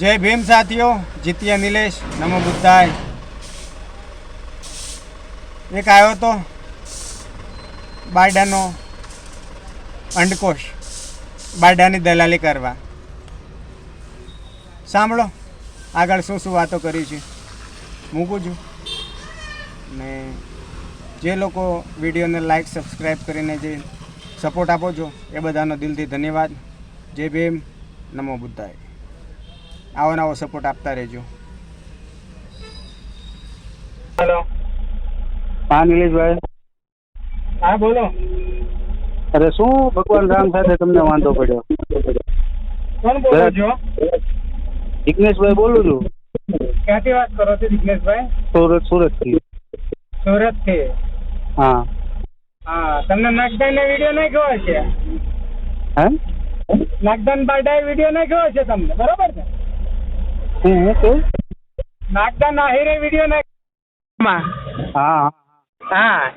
જય ભીમ સાથીઓ, જીતીય નિલેશ, નમો બુદ્ધાય. એક આવ્યો તો બારડાનો અંડકોશ, બારડાની દલાલી કરવા. સાંભળો, આગળ શું શું વાતો કરી છે. મૂકું છું ને જે લોકો વિડીયોને લાઈક સબસ્ક્રાઈબ કરીને જે સપોર્ટ આપો છો, એ બધાનો દિલથી ધન્યવાદ. જય ભીમ, નમો બુદ્ધાય. આવો નવો સપોર્ટ આપતા રહેજો. હેલો હા નિલેશભાઈ. હા બોલો. અરે શું ભગવાન રામ સાથે તમને વાંધો પડ્યો? કોણ બોલો છો? જિગ્નેશભાઈ બોલું છું. ક્યાંથી વાત કરો છો જિગ્નેશભાઈ સુરત સુરતથી. સુરતથી હા. હા તમને નાગદાન ને વીડિયો નાખ્યો છે? હે? નાગદાન બાડા વીડિયો નાખ્યો છે તમને? બરોબર છે? હું હું નાગદા નાહિરે વીડિયો નાખ્યો હા. હા.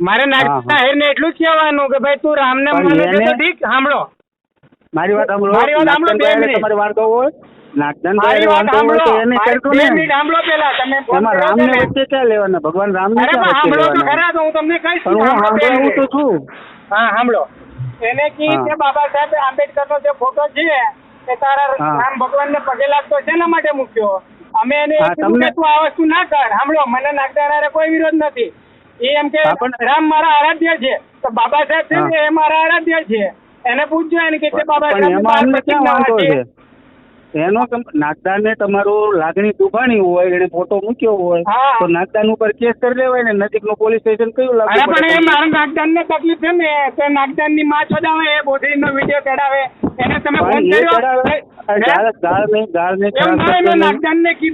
મારે નાગદા હા. એટલું જ કહેવાનું કે ભાઈ તું રામને માને છે તો ઠીક સાંભળો. મારી વાત સાંભળો. મારી વાત સાંભળો, બે મિનિટ. તમારે વાંધો હોય? નાગદાન ભાઈ વાત સાંભળો. તો એને કરતું ને મિનિટ સાંભળો પહેલા તમે એમાં રામને ને? વચ્ચે ક્યાં લેવાના? ભગવાન રામને ક્યાં વચ્ચે સાંભળો તો ખરા તો હું તમને કહીશ પણ હું સાંભળો તો છું. હા સાંભળો. એને કી કે બાબા સાહેબ આંબેડકરનો જે ફોટો છે એ તારા રામ ભગવાન ને પગે લાગતો શેના માટે મૂક્યો? અમે એને તમને- કે તું આ વસ્તુ ના કર. સાંભળો મને નાગદાર કોઈ વિરોધ નથી. એ એમ કે રામ મારા આરાધ્ય છે. તો બાબા સાહેબ છે એ મારા આરાધ્ય છે. એને પૂછજો એને કે બાબા સાહેબ એનો નાગદાન ને તમારું લાગણી દુભાણી હોય એને ફોટો મૂક્યો હોય તો નાગદાન ઉપર કેસ કરી લેવાય ને નજીકનું પોલીસ સ્ટેશન કયું લાગુ પણ એ મારા નાગદાન ને તકલીફ છે ને તો નાગદાનની માં છોડાવે એ બોધરીનો વીડિયો ચડાવે એને તમે ફોન કર્યો? ગાળ ગાળ નહીં. ગાળ નહીં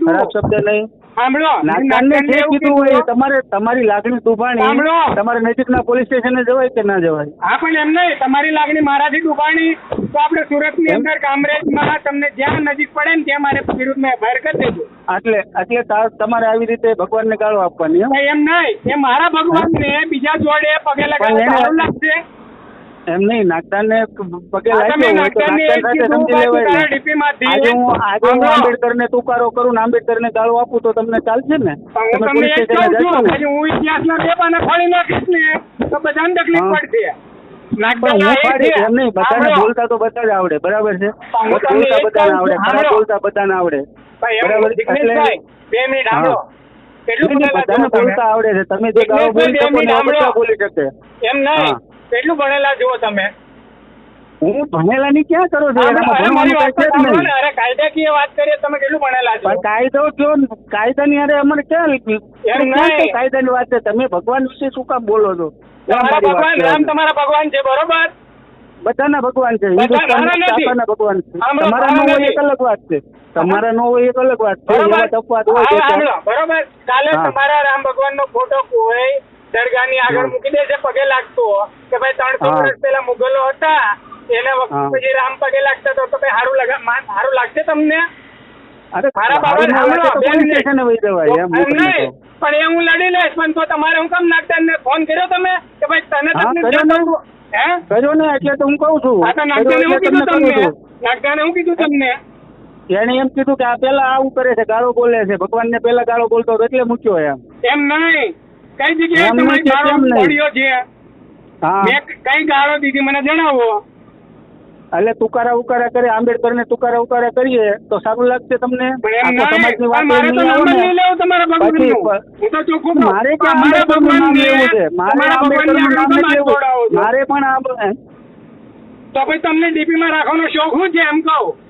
ખરાબ શબ્દ નહીં. સાંભળો. નાગદાન જે કીધું હોય તમારે તમારી લાગણી દુભાણી તમારે નજીકના પોલીસ સ્ટેશને જવાય કે ના જવાય? હા પણ એમ નહીં. તમારી લાગણી મારાથી દુભાણી. તો આપણે સુરતની એમ? અંદર કામરેજમાં તમને જ્યાં નજીક પડે ને ત્યાં મારે વિરુદ્ધમાં એફઆઈઆર કરી દેજો. એટલે એટલે તમારે આવી રીતે ભગવાનને ગાળો આપવાની એમ? નહીં. એ મારા ભગવાન ને બીજા જોડે પગે લગાવે સારું લાગશે. એમ નહીં નાગદાન ને પગે લાગ્યો હોય તો સમજી લેવાય? આજે હું આજે હું સાંભળો. આંબેડકર ને તુકારો કરું ને આંબેડકર ને ગાળો આપું તો તમને ચાલશે ને? તમે પોલીસ સ્ટેશને જશો ને? હું ઇતિહાસના પેપરને ફાડી નાખીશ ને તો બધાને તકલીફ પડશે. બધાને બોલતા તો બધા જ આવડે બરાબર છે? બોલતા બધાને આવડે ખરા બોલતા બધાને આવડે. બરાબર? બે મિનિટ. કેટલું બધાને બોલતા આવડે છે. તમે જે ગાળો બોલી શકો ને બધા બોલી શકે. એમ નહીં. કેટલું ભણેલા જુઓ તમે? હું ભણેલા ની ક્યાં કરો છો? અરે ને. કાયદાકીય વાત કરીએ તમે કેટલું ભણેલા છો? કાયદો કયો કાયદા ની અરે અમારે ક્યાં કાયદા કાયદાની વાત છે? તમે ભગવાન વિશે શું કામ બોલો છો? તમારા ભગવાન રામ તમારા ભગવાન છે બરોબર? બધાના ભગવાન છે. હિન્દુસ્તાનના ભગવાન છે. તમારા નો હોય એક અલગ વાત છે. તમારા નો હોય એક અલગ વાત છે. બરોબર? એવા તફાવત હોય બરોબર? કાલે તમારા રામ ભગવાન નો ફોટો કોઈ દરગાહની આગળ મૂકી દે છે પગે લાગતો કે ભાઈ ત્રણસો વર્ષ પહેલા મુગલો હતા એના વખત પછી રામ પગે લાગતા તો ભાઈ સારું લગા સારું લાગશે તમને? મારા બાબા સાંભળો. પણ એ હું લડી લઈશ પણ તો તમારે હું કેમ નાખતા? ફોન કર્યો તમે? કે ભાઈ તને તકલીફ કર્યો ને. હે? કર્યો ને એટલે તો હું કહું છું. આ નાગદાને હું કીધું તમને નાગદાને હું કીધું તમને? એને એમ કીધું કે આ પેલા આવું કરે છે ગાળો બોલે છે. ભગવાન ને પેલા ગાળો બોલતો એટલે મૂક્યો એમ. એમ નહીં. કઈ જગ્યાએ તમારી ગાળો પડ્યો છે? મેં કઈ ગાળો દીધી મને જણાવો. એટલે તુકારા ઉકારા કરે આંબેડકર ને તુકારા ઉકારા કરીએ તો સારું લાગશે તમને? મારે મારે પણ મારા મારે તો મારે. મારે પછી તમને ડીપી માં રાખવાનો શોખ શું છે? એમ કહું.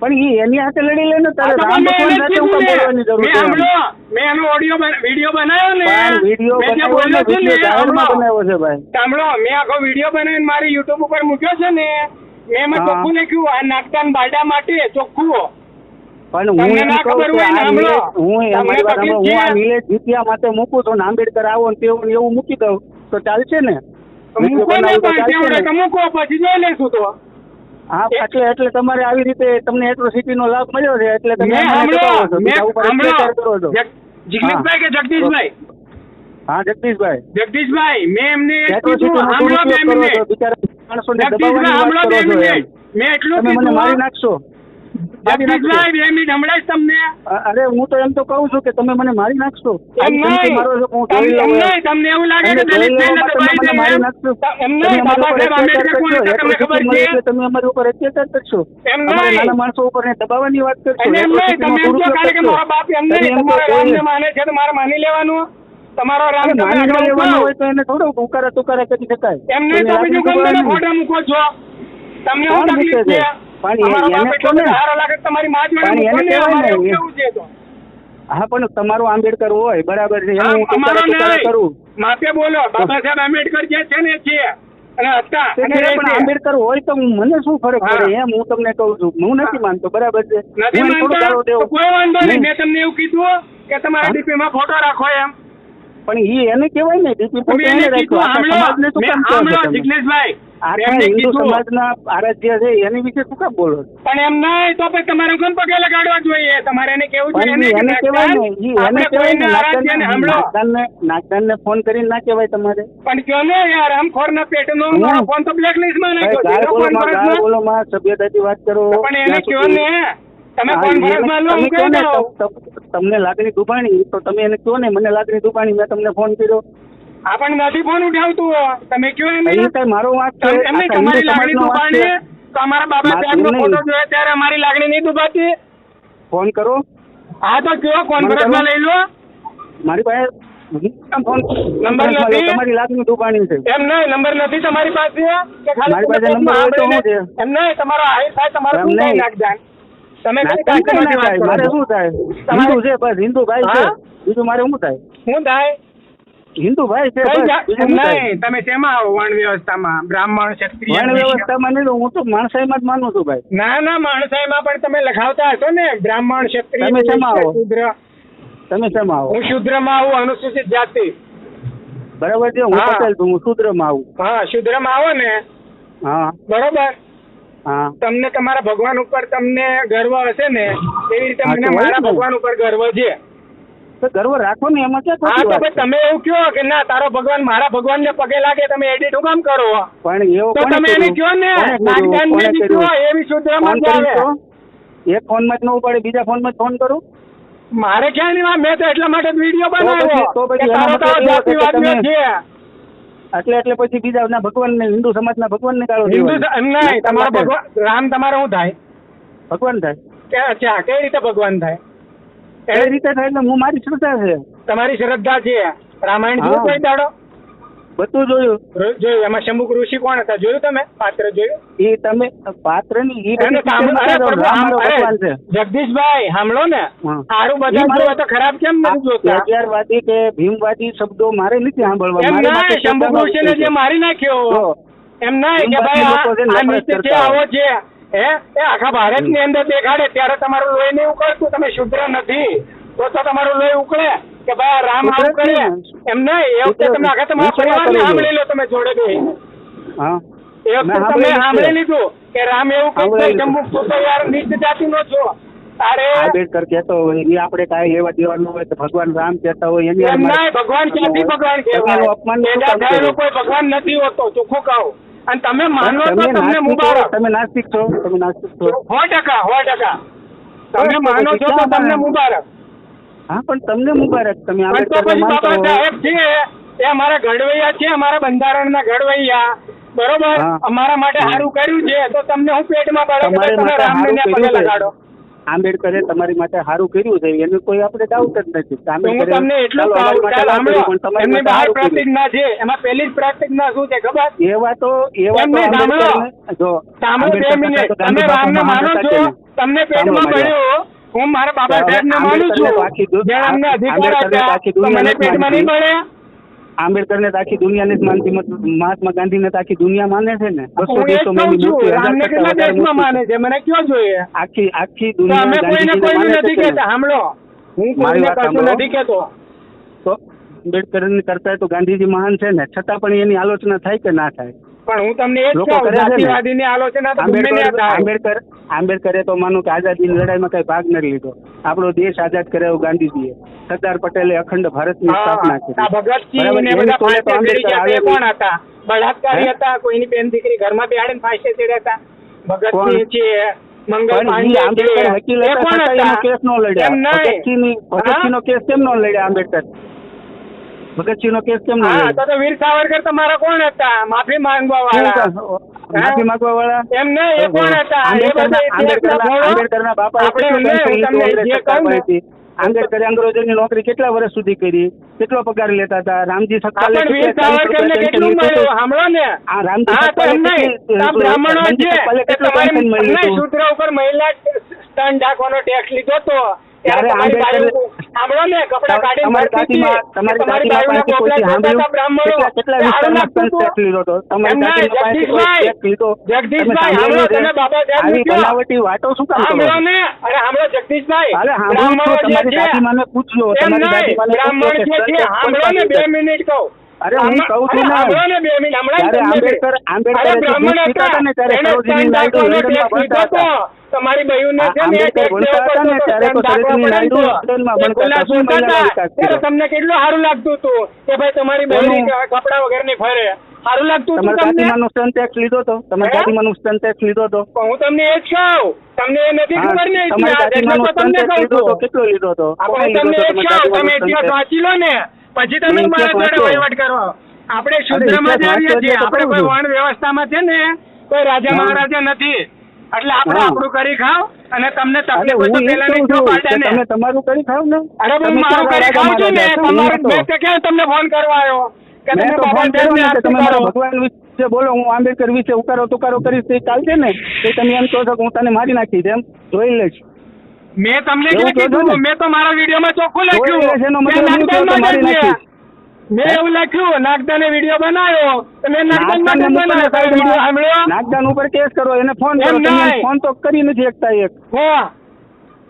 પણ એ એની હાથે લડી લે ને તારે રામ ભગવાન સાથે હું. બોલવાની જરૂર છે. મેં એનો ઓડિયો વીડિયો બનાવ્યો ને. વીડિયો બનાવ્યો છે ને, જાહેરમાં બનાવ્યો છે ભાઈ. સાંભળો મેં આખો વીડિયો બનાવીને મારી યુટ્યુબ ઉપર મૂક્યો છે ને. મેં એમાં. ચોખ્ખું લખ્યું આ નાગદાન બાડા માટે ચોખ્ખું. પણ હું એમ કહું હું એમ હું આ નિલેશ જીત્યા માટે મૂકું તો આંબેડકર આવો ને તેવું ને એવું મૂકી દઉં. તો ચાલશે ને? મૂકો ને? મૂકો પછી જોઈ લઈશું તો. હા એટલે એટલે તમારે આવી રીતે તમને એટ્રોસિટી નો લાભ મળ્યો છે એટલે તમે જિગ્નેશભાઈ કે જગદીશભાઈ હા જગદીશભાઈ. જગદીશભાઈ મેં એમને એ કીધું, સાંભળો બે મિનિટ બિચારા માણસોને જગદીશભાઈ સાંભળો બે. મિનિટ મેં એટલું કીધું મારી નાખશો? અરે હું તો એમ તો કહું છું કે તમે મને મારી નાખશો. તમ- તમને એવું લાગે કે અમારા ઉપર અત્યાચાર કરશો. અમારી નાના માણસો ઉપર ને દબાવવાની વાત કરશો. માને છે તો માની લેવાનું. તમારો રામ તમે લેવાનું. હોય તો એને થોડો ઉકારા તુકારા કરી શકાય. એમ નહીં એને તો આગળ બીજું કેમ તમે ખોટા મૂકો છો. તમને તકલીફ છે? એ- એ- હા પણ તમારો આંબેડકર હોય બરાબર છે બોલો બાબા સાહેબ આંબેડકર જે છે ને છે. હોય તો મને શું ફરક પડે? એમ હું તમને કહું છું. હું નથી માનતો બરાબર છે. કોઈ વાંધો નહીં. મેં તમને એવું કીધું કે તમારા ડીપી માં ફોટો રાખો એમ. પણ ઈ એને કહેવાય ને ડીપી ફોટો એને તમે? જિગ્નેશભાઈ આખા હિન્દુ સમાજના આરાધ્ય છે એની વિશે શું કામ બોલો પણ એમ નહીં તો પછી તમારે કેમ પગે લગાડવા જોઈએ? તમારે એને કેવું છે એને એને કહેવાય ને આપણે ફોન કરીને ના કહેવાય તમારે. પણ કયો ને યાર આમ ફોન તો બ્લેકલિસ્ટમાં નાખ્યો ભાઈ, છે ગાળ એનો બોલો માં, ગાળ ફરજમાં. બોલો માં, સભ્યતાથી વાત કરો. પણ એને કયો ને તમને લાગણી દુભાણી તો તમે એને કહો ને મને લાગણી દુભાણી મેં તમને ફોન કર્યો. આપણને નથી ફોન ઉઠાવતું તમે કયો એમ મારો વાત એમને તમારી લાગણી દુભાણી તો અમારા બાબા સાહેબ ફોટો જોયો ત્યારે અમારી લાગણી નહીં દુભાતી. ફોન કરો. હા તો કયો કોન્ફરન્સમાં લઈ લો. મારી પાસે નંબર નથી? તમારી લાગણી દુભાણી છે. એમ નહીં નંબર નથી તમારી પાસે. કે ખાલી પાસે નંબર હોય તો કોર્ટમાં છે? એમ નહીં તમારો હાઈ થાય તમારો શું થાય તમે કઈ મારે શું થાય? હિન્દુ છે બસ. હિન્દુ ભાઈ છે. બીજું મારે શું થાય? શું થાય? હિન્દુ ભાઈ છે નહીં તમે શેમાં આવો વર્ણ વ્યવસ્થામાં? બ્રાહ્મણ ક્ષત્રિય વર્ણ વ્યવસ્થામાં નહીં હું તો માણસાઈમાં જ માનું છું ભાઈ. ના ના માણસાઈમાં પણ તમે લખાવતા હશો ને. બ્રાહ્મણ ક્ષત્રિય તમે શેમાં આવો? શુદ્ર. તમે શેમાં આવો? હું શુદ્રમાં આવું અનુસૂચિત જાતિ. બરાબર છે હું. પટેલ છું હું શુદ્રમાં આવું. હા શુદ્રમાં આવો ને. હા. બરોબર? હા. તમને તમારા ભગવાન ઉપર તમને ગર્વ હશે ને એવી રીતે મને મારા ભગવાન ઉપર ગર્વ છે. ગર્વ રાખો ને એમાં ક્યાં હા તો તમે એવું કહો કે ના તારો ભગવાન મારા ભગવાન ને પગે લાગે તમે એડિટ હું કામ કરો? પણ એવો તો તમે એને કયો ને નાગદાન ને કયો? એવી ફોન આવે એક ફોનમાં ન ઉપાડે બીજા ફોનમાં ફોન કરું? મારે ક્યાં નહીં મેં તો એટલા માટે વીડિયો બનાવ્યો તો પછી તારો તારો જાતિવાદીઓ છે. એટલે એટલે પછી બીજા ભગવાન ને હિન્દુ સમાજ ના ભગવાન ને ગાળો હિન્દુ નહીં તમારો ભગવાન રામ તમારો શું થાય? ભગવાન થાય. અચ્છા કઈ રીતે ભગવાન થાય? એ રીતે થાય એટલે હું મારી શ્રદ્ધા છે. તમારી શ્રદ્ધા છે. રામાયણ જોયું કોઈ દાડો? બધું જોયું. જોયું. એમાં શંભુક ઋષિ કોણ હતા? જોયું તમે? પાત્ર જોયું? એ તમે પાત્રની જગદીશભાઈ સાંભળો ને. સારું બધું તો ખરાબ કેમ નથી જોતા? અગિયારવાદી કે ભીમવાદી શબ્દો મારે નથી સાંભળવા. શંભુક ઋષિ ને જે મારી નાખ્યો. એમ ના કે ભાઈ આ છે આવો છે. હે? એ આખા ભારતની અંદર દેખાડે ત્યારે તમારું લોહી નહીં ઉકળતું. તમે શુદ્ર નથી. તો તો તમારું લોહી ઉકળે કે ભાઈ રામ આવું કરે એમ નહીં. એ વખતે તમે આખા તમારા પરિવાર છું. સાંભળી લો તમે જોડે બેસીને. એ વખતે તમે સાંભળી લીધું કે રામ એવું કહે જમ્મુ તું તો યાર નીચ જાતિનો છો. તારે આંબેડકર કેતો હોય એ આપણે કાંઈ લેવા દેવાનું હોય તો ભગવાન રામ કેતા હોય એની ના ભગવાન ક્યાંથી ભગવાન અપમાન કહેવાય? કોઈ ભગવાન નથી હોતો ચોખ્ખું કહું. અને તમે માનો તો તમને મુબારક. તમે નાસ્તિક છો તમે નાસ્તિક છો. સો ટકા સો ટકા. તમે માનો છો તો તમને મુબારક. હા પણ તમને મુબારક. તમે પણ તો પછી બાબા સાહેબ છે એ અમારા ઘડવૈયા છે અમારા બંધારણના ઘડવૈયા. બરોબર? અમારા માટે સારું કર્યું છે તો તમને હું પેટમાં પડે તમે રામને પગે લગાડો? આંબેડકરે તમારી માટે સારું કર્યું છે એનું કોઈ આપણે ડાઉટ જ નથી. હું તમને એટલું એમની બહાર પ્રતિજ્ઞા છે એમાં પહેલી જ પ્રતિજ્ઞા શું છે ખબર? એવા તો એવા તો જો સાંભળો બે મિનિટ તમે રામને માનો છો તમને પેટમાં મારી હું મારા બાબા સાહેબ ને માનું છું. જ્યારે અમને અધિકાર તો મને પેટમાં નહીં માનતી. પડે આંબેડકરને તો આખી દુનિયાને જ માનતી મહાત્મા ગાંધીને તો આખી દુનિયા માને છે ને. બસો દેશો દેશમાં માને છે. મને કયો જોઈએ? આખી આખી દુનિયા અમે કોઈને કોઈનું નથી કહેતા સાંભળો. હું કોઈને કશું નથી કહેતો. તો આંબેડકર કરતા તો ગાંધીજી મહાન છે ને છતાં પણ એની આલોચના થાય કે ના થાય? પણ હું તમને એ જ કહું. જાતિવાદીની આલોચના તો ગમે આંબેડકર આંબેડકરે તો માનું કે આઝાદીની લડાઈમાં કઈ ભાગ નથી લીધો. આપણો દેશ આઝાદ કરાયો ગાંધીજીએ. સરદાર પટેલે અખંડ ભારતની સ્થાપના કરી. ભગતસિંહ ને બધા આંબેડકર કોણ હતા? બળાત્કારી હતા કોઈની બેન દીકરી ઘરમાં બેહાડીને ફાંસે ચડ્યા હતા? ભગતસિંહ છે મંગલ આંબેડકર. વકીલ હતા? કેસ નો લડ્યા. ભગતસિંહ ભગતસિંહ નો કેસ કેમ નો લડ્યા આંબેડકર? ભગતસિંહનો કેસ કેમ નહીં તો વીર સાવરકર તમારા કોણ હતા? માફી માંગવા વાળા માફી માંગવા વાળા એમ ને એ કોણ હતા? એ બધા આંબેડકરના બાપા આપણે જે સરકાર કહું ને, પાસેથી? આંબેડકરે અંગ્રેજોની નોકરી કેટલા વર્ષ સુધી કરી? કેટલો પગાર લેતા હતા? રામજી સત્તાલે કેટલા મળ્યું? સાંભળો ને. આ રામજી બ્રાહ્મણો છે તમારી સૂત્ર ઉપર મહિલા સ્તન ઢાંકવાનો ટેક્સ લીધો તો ત્યારે જગદીશભાઈ, બ્રાહ્મણો બે મિનિટ કહું. અરે હું કહું છું ને. ત્યારે આંબેડકર-. આંબેડકરે બ્રાહ્મણ હતા ને ત્યારે સરોજિની નાયડુ લંડનમાં ભણતા હતા. તમારી બહેનને છે ને આંબેડકર ભણતા હતા ને ત્યારે તો સરોજિની નાયડુ લંડનમાં ભણતા હતા. શું મહિલા વિકાસ ત્યારે તમને કેટલું સારું લાગતું હતું કે ભાઈ તમારી બહેન કપડા વગરની ફરે? સારું લાગતું હતું તમને? જાતિમાનો સ્તન ટેક્સ લીધો હતો તમે? જાતિમાનો ટેક્સ લીધો હતો હું તમને એ જ કહું. તમને એ નથી ખબર ને ઇતિહાસ, એટલે તો તમને કહું છું. કેટલો લીધો હતો આપણે તમને એ જ કહું. તમે ઇતિહાસ વાંચી લો ને પછી તમે મારા જોડે વહીવટ કરો. આપણે શુદ્રમાં જ આવીએ છીએ. આપણે કોઈ છું. વર્ણ વ્યવસ્થામાં છે ને કોઈ રાજા મહારાજા નથી. એટલે આપણે આપણું કરી ખાવ અને તમને તકલીફ હોય તો પેલા કહું નહીં પાડે ને. તમારું કરી ખાવ ને. અરે હું મારું કરી ખાવ છું ને તમારું મેં તો. ક્યાં તમને ફોન કરવા આવ્યો? કે તમે બાબા મારા ભગવાન વિશે બોલો હું આંબેડકર વિશે ઉકારો તુકારો કરીશ તે ચાલશે ને. તે તમે એમ કહો છો કે હું તને મારી નાખીશ એમ? જોઈ લઈશ. મેં તમને ક્યાં કીધું ને? મેં તો મારા વિડીયોમાં ચોખ્ખું લખ્યું. નાગદાન. મેં એવું લખ્યું નાગદાને વીડિયો બનાવ્યો. તો મેં નાગદાન માટે બનાવ્યો. તમે વીડિયો સાંભળ્યો? નાગદાન ઉપર કેસ કરો એને ફોન કરો. તમે ફોન તો કરી નથી એકતા એક. હા.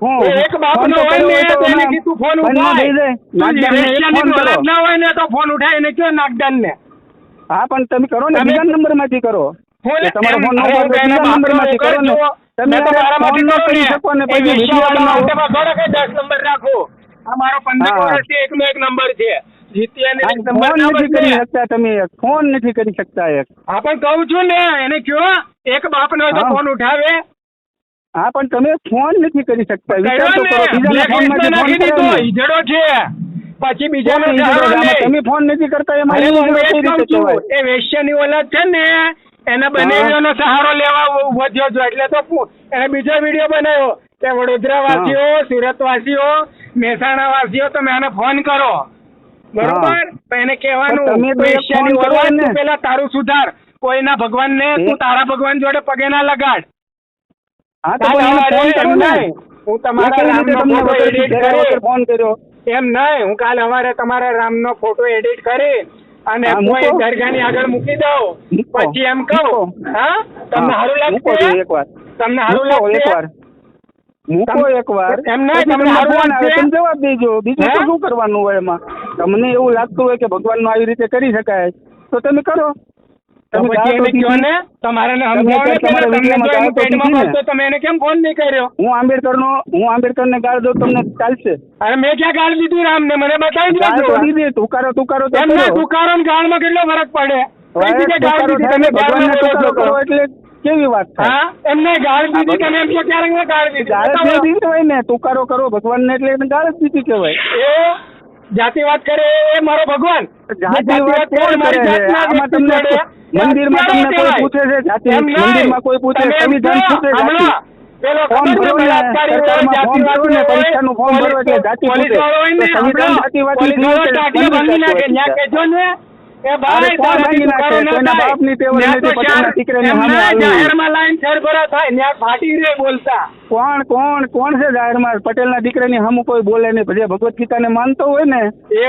એક હોય ને એને કીધું ફોન ઉઠાય. ઓલાદ ના હોય ને તો ફોન ઉઠાવીને કયો નાગદાનને? હા પણ તમે કરો ને તમે- બીજા નંબરમાંથી કરો તમારો ફોન નંબર બીજા નંબરમાંથી કરો ને. તમે તો મારા માટે ન કરી શકો ને પછી વીડિયો બનાવો. કઈ 10 નંબર રાખો? આ મારો પંદર હા. વર્ષથી એકનો એક નંબર છે. જીત્યાને એક નંબર ના નથી કરી શકતા તમે ફોન નથી કરી શકતા એક. હા પણ કહું છું ને એને કયો એક બાપનો હોય તો ફોન ઉઠાવે. હા પણ તમે ફોન નથી કરી શકતા. વિચાર તો કરો ને બીજાના નાખી દીધો ઈજડો છે. પછી બીજાનો. તમે ફોન નથી કરતા એ? એ વેશ્યાની ઓલાદ છે ને એને બનેવીઓનો સહારો લેવા વધ્યો છો. એટલે તો એને બીજો વીડિયો બનાવ્યો કે વડોદરા વાસીઓ સુરત વાસીઓ મહેસાણા વાસીઓ તમે આને ફોન કરો. બરોબર? એને કહેવાનું પેલા તારું સુધાર. કોઈના ભગવાન ને તું તારા ભગવાન જોડે પગે ના લગાડ. હા તમારા ફોન કર્યો. એમ નહીં. હું કાલ અમારે તમારા રામનો ફોટો એડિટ કરી અને કોઈ દરગાહની આગળ મૂકી દો પછી એમ કહો હા? તમને સારું લાગશે? એકવાર તમને સારું લાગશે? એકવાર મૂકો એકવાર એમ નહીં, પછી તમને સારું આવે લાગશે? તમે જવાબ દેજો. બીજું તો શું કરવાનું હોય એમાં? તમને એવું લાગતું હોય કે ભગવાનનું આવી રીતે કરી શકાય. તો તમે કરો. તમે પછી એને કહો ને તમારે સમજાવો ને ગાળ ને. તમે એને કેમ ફોન નહીં કર્યો? હું આંબેડકરનો હું આંબેડકરને ગાળ દઉં તમને ચાલશે. અરે મેં ક્યાં ગાળ દીધી રામને? મને બતાવી ગાળ દીધું દીધી તુકારો તુકારો તો એમ તુકારો ને ગાળમાં કેટલો ફરક પડે? કઈ જગ્યાએ ગાળ દીધી? તમે ને કરો એટલે કેવી વાત થાય? એમને ગાળ દીધી તમે એમ ક્યારે ગાળ દીધી? ગાળ દીધી હોય ને તુકારો કરો ભગવાનને એટલે એને ગાળ જ દીધી કહેવાય. એ જાતિવાદ કરે એ મારો ભગવાન. જાતિવાદ જે કોણ મારી? જાતના તમને મંદિરમાં તમને કોઈ પૂછે છે? જાતિ? મંદિરમાં કોઈ પૂછે, સંવિધાન પૂછે પેલો પરીક્ષાનું ફોર્મ ભરો એટલે જાતિ પૂછે. સંવિધાન જાતિવાદી ન્યા છે. ને. એ અરે ભાઈ કોણ તારાથી ન થાય. તો ચાર-. જાહેરમાં લાઈન થાય ફાટી રે બોલતા કોણ કોણ કોણ છે જાહેરમાં પટેલના દીકરાની સામું કોઈ બોલે નહીં જે ભગવત ગીતાને માનતો હોય ને?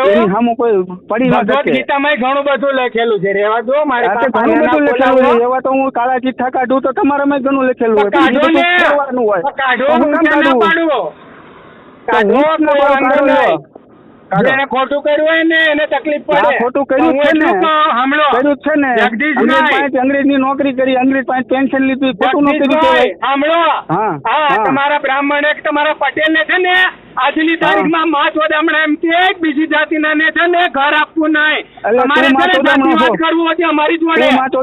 એની સામું કોઈ પડી ન શકે ગીતામાં ઘણું બધું લખેલું છે રેવા દો મારી પાસે ઘણું બધું લખેલું. છે એવા તો હું કાળા ચિઠ્ઠા કાઢું તો તમારામાં ઘણું લખેલું હોય કાઢો ને કાઢો હું ના? પાડું કાઢો કોઈ લો. નહીં. જેને ખોટું કર્યું હોય ને એને તકલીફ પડે. ખોટું કર્યું છે ને. કર્યું છે ને. જગદીશભાઈ. અંગ્રેજની નોકરી કરી અંગ્રેજ પાસે પેન્શન લીધું. ખોટું ન કર્યું જગદીશભાઈ, કહેવાય. સાંભળો હા, હા હા. તમારા બ્રાહ્મણ એક તમારા પટેલ ને છે ને આજની તારીખમાં માથોડામણા એમ કે બીજી જાતિના ને છે ને ઘર આપવું નહીં. અમારે છે ને જાતિવાદ કરવું હોય અમારી જોડે. અને પાછો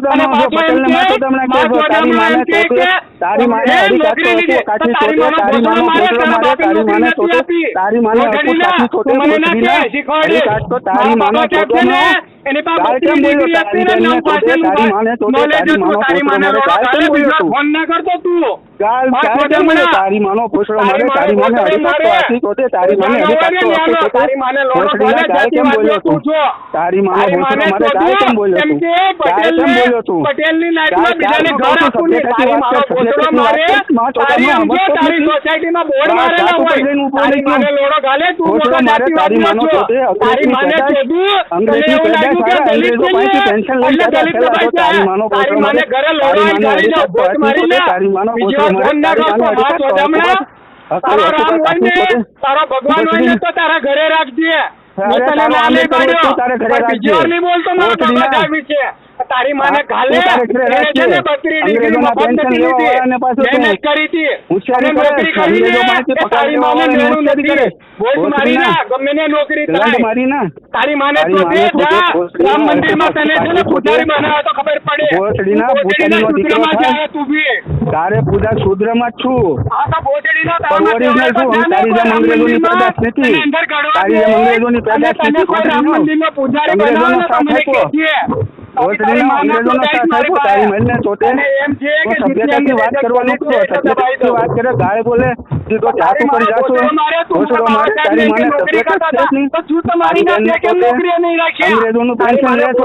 એમ કે માથોડામણા એમ કે કે તારી માને નોકરી લીધી. તારી મામા મારે તારા બાપે નોકરી નથી આપી. તારી માને મને ના કે શીખવાડી. તારી મામા છે ને એને બાપ બધી ડિગ્રી આપીને નવ પાસેનું નોલેજ હતું તારી માને રોડા ફોન ના કરતો તું. તારી માનો પૂછડો મારે તારી માને તારી માને અડી કેમ બોલ્યો તારી માનો મારે કેમ બોલ્યો તું? મારે તારી માનો કોતે તારી માને ચોધું અંગ્રેજી તારી માનો તારા ભગવાન હોય તો તારા ઘરે રાખજે. મેં તને ના લઈ પાડ્યો. બીજી વાર નહીં બોલતો મારો છે. તારી માને ઘાલે. એને બત્રી ડિગ્રી મફત નથી લીધી. મહેનત કરી હતી. અને નોકરી કરી ને તારી માને મેળું નથી. વોટ મારી ના. ગમે ને નોકરી થાય. મારી ના. તારી માને તો તે જા. રામ મંદિરમાં તને છે ને પૂજારી બનાવે તો ખબર પડે. બોટડી ના પૂજારી માં જાય તું બી તારે પૂજા શુદ્રમાં છું. હા તો બોટડી ના તારા ઓરિજિનલ છું તારી જેમ અંગ્રેજો ની પેદાશ નથી. તારી જેમ અંગ્રેજો ની પેદાશ નથી. રામ મંદિરમાં પૂજારી બનાવે તમને કે છે વાત કરવાની વાત કરે ગાય બોલે સીધો ચાકુ પર જાશું ઘોસડો પેન્શન લે છો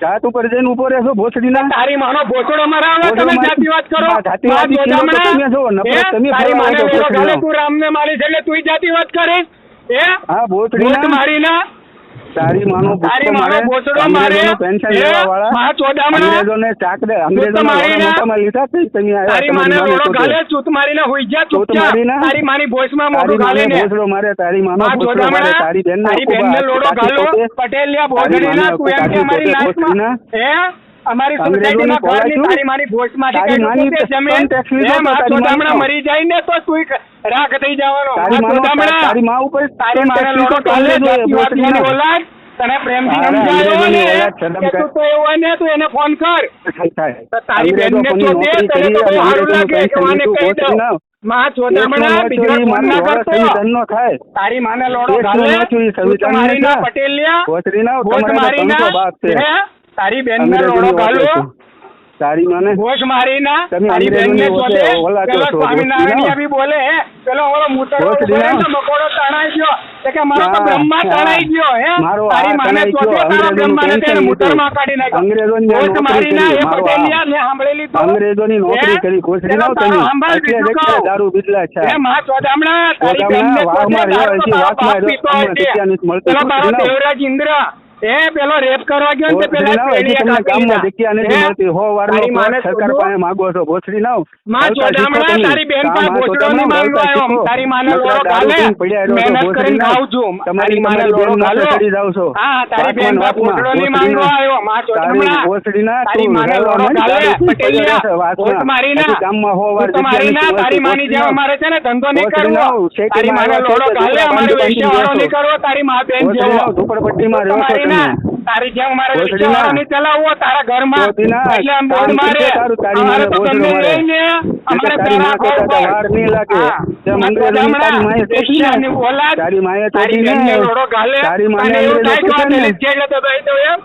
જાત ઉપર જઈને ઊભો રહેશો ભોસડીના. તારી માનો ભોસડો મરાવો તમે જાતિ વાત કરો. જાતિ વાત તમે જો તમે તારી માને તું ગાલે ને મારી છે એટલે તું જાતિ વાત કરે. એ હા મારી ના તારી માનો તારી માનો બોસડો મારે પેન્શન લેવાવાળા મા ચોડામણા અંગ્રેજોને ચાકરે અંગ્રેજોને મોટામાં લીધા છે તમે આયા તારી માને બોલો ગાલે ચૂત મારીને હોઈ જા ચૂત તારી માની બોસમાં મોટો ગાલે ને બોસડો મારે તારી માનો બોસડો મારે તારી બેન તારી બેન ને લોડો ગાલો પટેલ લ્યા બોગડીના તું એમ કે મારી લાઈફમાં હે? અમારી સોસાયટીમાં ઘરની તારી મારી પોસ્ટમાંથી કઈ છે જમીન? એમ આ સોદામણા મરી જાય ને તો તું રાખ થઈ જવાનો. આ સોદામણા તારી માં ઉપર તારી મારા લોકો કાલે જાતિવાદીની ઓલાદ. તને પ્રેમથી સમજાયો ને? કે તું તો એવો ને તું એને ફોન કર. તારી બેનને તો દે તને તો બહુ સારું લાગે કે મને કહી દઉં. માં ચોદામણા બીજો ફોન ના કરતો. તારી માને લોડો ઘાલે મારી ના પટેલિયા ભોજ મારી ના. તારી બેન ને રોડો ઘાલો તારી મને? ઘોષ મારી ના. તારી બેન ને બોલે પેલો સ્વામિનારાયણ આવી બોલે પેલો ઓલો મૂતરો બોલે તો મકોડો તણાઈ ગયો. કે મારો તો બ્રહ્મા તણાઈ ગયો હે. તારી માને ચોથો તારા બ્રહ્મા ને તેને મૂતરમાં કાઢી નાખ્યો. અંગ્રેજો ની ઘોષ મારી ના એ પટેલિયા ને સાંભળેલી તો. અંગ્રેજો ની નોકરી કરી. ઘોષની લાવ તમે. એટલે એટલે દારૂ બિદલા છે. હે માં ચોદામણા તારી બેન ને વાહમાં રહ્યો છે વાતમાં રહ્યો. તમને મળતી. પેલો મારો દેવરાજ ઇન્દ્ર. એ પેલો રેપ કરવા ગયો ને પેલા હો? સરકાર પાસે માંગો છો ભોસડી લાવ. માં તારી બેન ભોસડો આવ્યો. તારી માને મહેનત કરીને ખાવ છું. તમારી માને જાવ છો. હા તારી બેન ભોસડો આવ્યો. માં ભોસડી ના તારી માને મારી ના. ગામમાં હો વાર તમારી ના તારી માની જેવા. મારે છે ને ધંધો નહીં કરવો. તારી માને લોડો ગાલે અમારે વેચ્યા વાળો નહીં કરવો તારી માં બેન જેવો ઝુંપડપટ્ટીમાં ગોતીના તારી જેમ મારે રિક્ષા નહીં ચલાવવો તારા ઘરમાં એટલે આમ બોર્ડ મારે અમારે તો તમને લઈને અમારે પેલા કોલ પર વાર નહીં લાગે. તારી ઓલાદ તારી માએ તારી બેનને રોડો ગાલે. તારી માએ એવું થાય તો તને એટલે તો દઈ દઉં એમ.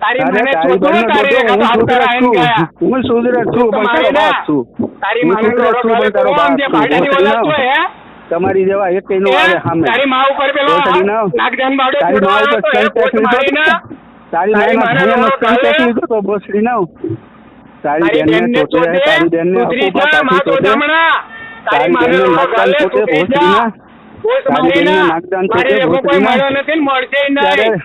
તારી મને છોકરો તારી રેખા તો આપતા આવીને ગયા હું સુધરે છું પણ તારી વાત છું. તારી મને રોડો ગાલે તો આમ જે ભાડાની ઓલાદ હોય હે? તમારી જેવા એક નો આવે સામે. તારી મા ઉપર પેલો નાગદાન બાવડો તારી મા ઉપર તો સ્ટન્ટ પોત તારી. લીધો તો ભોસડી ના તારી તારી બેનને બેનને તોતે તારી બેન ને જા, માં તો જમણા. તારી બેન ને બેનને પોતે જા. ના. તારી બહેનને ના. નાગદાન તો એવો કોઈ ભોસડીના. નથી મળશે નહીં.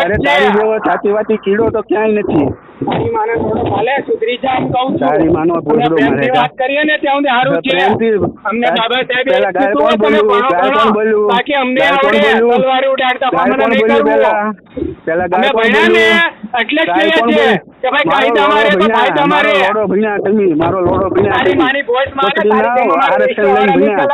અરે તારી કીડો તો ક્યાંય નથી. તારી માને થોડો ભલે સુધરી જા એમ કહું છું. તારી માનો અમે મારે વાત કરીએ ને ત્યાં સુધી સારું છે. અમને બાબા સાહેબ પહેલા ગાય કોણ બોલ્યું? ગાય કોણ બોલ્યું? બાકી અમને આવડે તલવારી ઉડાડતા ગાય અમને નહીં કરવું. પહેલા? પહેલા ગાય કોણ ભણ્યા ને એટલે જ કહીએ કોણ કે ભાઈ મારો કાયદા તો લોડો ભીના, લોડો તમે મારો લોડો ભીના તારી મારે આરક્ષણ લઈને ભીના.